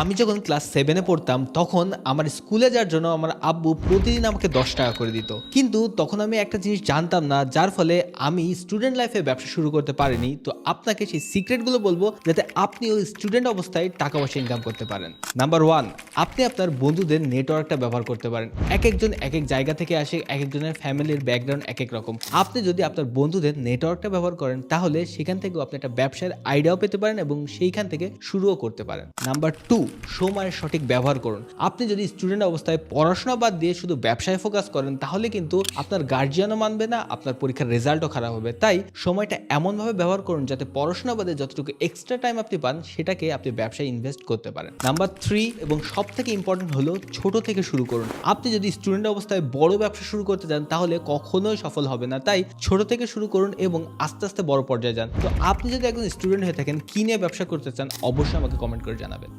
আমি যখন ক্লাস সেভেনে পড়তাম, তখন আমার স্কুলে যাওয়ার জন্য আমার আব্বু প্রতিদিন আমাকে দশ টাকা করে দিত। কিন্তু তখন আমি একটা জিনিস জানতাম না, যার ফলে আমি স্টুডেন্ট লাইফে ব্যবসা শুরু করতে পারিনি। তো আপনাকে সেই সিক্রেটগুলো বলব, যাতে আপনি ওই স্টুডেন্ট অবস্থায় টাকা পয়সা ইনকাম করতে পারেন। নাম্বার ওয়ান আপনি আপনার বন্ধুদের নেটওয়ার্কটা ব্যবহার করতে পারেন। এক একজন এক এক জায়গা থেকে আসে, এক একজনের ফ্যামিলির ব্যাকগ্রাউন্ড এক এক রকম। আপনি যদি আপনার বন্ধুদের নেটওয়ার্কটা ব্যবহার করেন, তাহলে সেখান থেকেও আপনি একটা ব্যবসার আইডিয়াও পেতে পারেন এবং সেইখান থেকে শুরুও করতে পারেন। নাম্বার টু সময়ের সঠিক ব্যবহার করুন। আপনি যদি স্টুডেন্ট অবস্থায় পড়াশোনা বাদ দিয়ে শুধু ব্যবসায় ফোকাস করেন, তাহলে কিন্তু আপনার গার্জিয়ানও মানবে না, আপনার পরীক্ষার রেজাল্টও খারাপ হবে। তাই সময়টা এমনভাবে ব্যবহার করুন যাতে পড়াশোনা বাদে যতটুকু এক্সট্রা টাইম আপনি পান, সেটাকে আপনি ব্যবসায় ইনভেস্ট করতে পারেন। নাম্বার থ্রি এবং সব থেকে ইম্পর্টেন্ট হলো ছোট থেকে শুরু করুন। আপনি যদি স্টুডেন্ট অবস্থায় বড় ব্যবসা শুরু করতে চান তাহলে কখনোই সফল হবে না। তাই ছোট থেকে শুরু করুন এবং আস্তে আস্তে বড় পর্যায়ে যান। তো আপনি যদি একজন স্টুডেন্ট হয়ে থাকেন, কি নিয়ে ব্যবসা করতে চান, অবশ্যই আমাকে কমেন্ট করে জানাবেন।